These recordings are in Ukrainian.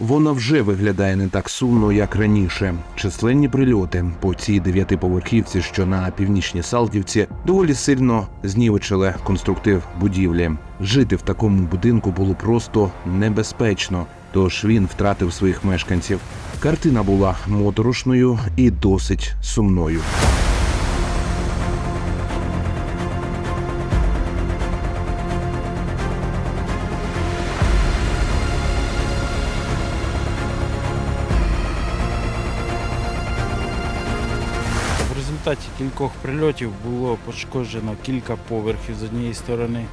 Вона вже виглядає не так сумно, як раніше. Численні прильоти по цій дев'ятиповерхівці, що на північній Салтівці, доволі сильно знівечили конструктив будівлі. Жити в такому будинку було просто небезпечно, тож він втратив своїх мешканців. Картина була моторошною і досить сумною. Результаті кількох прильотів було пошкоджено кілька поверхів з однієї сторони.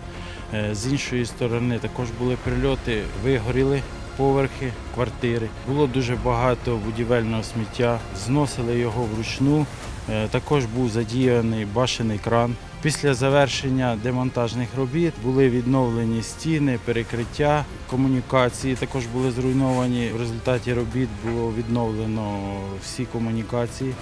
Е, З іншої сторони також були прильоти, вигоріли поверхи, квартири. Було дуже багато будівельного сміття, зносили його вручну. Е, Також був задіяний башений кран. Після завершення демонтажних робіт були відновлені стіни, перекриття, комунікації також були зруйновані. В результаті робіт було відновлено всі комунікації.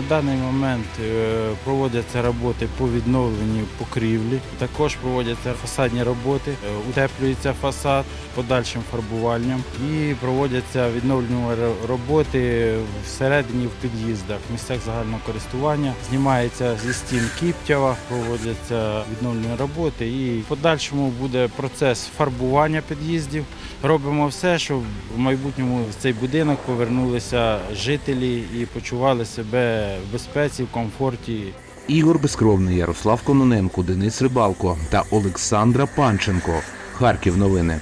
На даний момент е, проводяться роботи по відновленню покрівлі. Також проводяться фасадні роботи, е, утеплюється фасад подальшим фарбуванням і проводяться відновлювальні роботи всередині в під'їздах, в місцях загального користування. Знімається зі стін кіптява, проводяться відновлювальні роботи і в подальшому буде процес фарбування під'їздів. Робимо все, щоб в майбутньому в цей будинок повернулися жителі і почували себе безпеці, в комфорті. Ігор Безкровний, Ярослав Кононенко, Денис Рибалко та Олександра Панченко. Харків новини.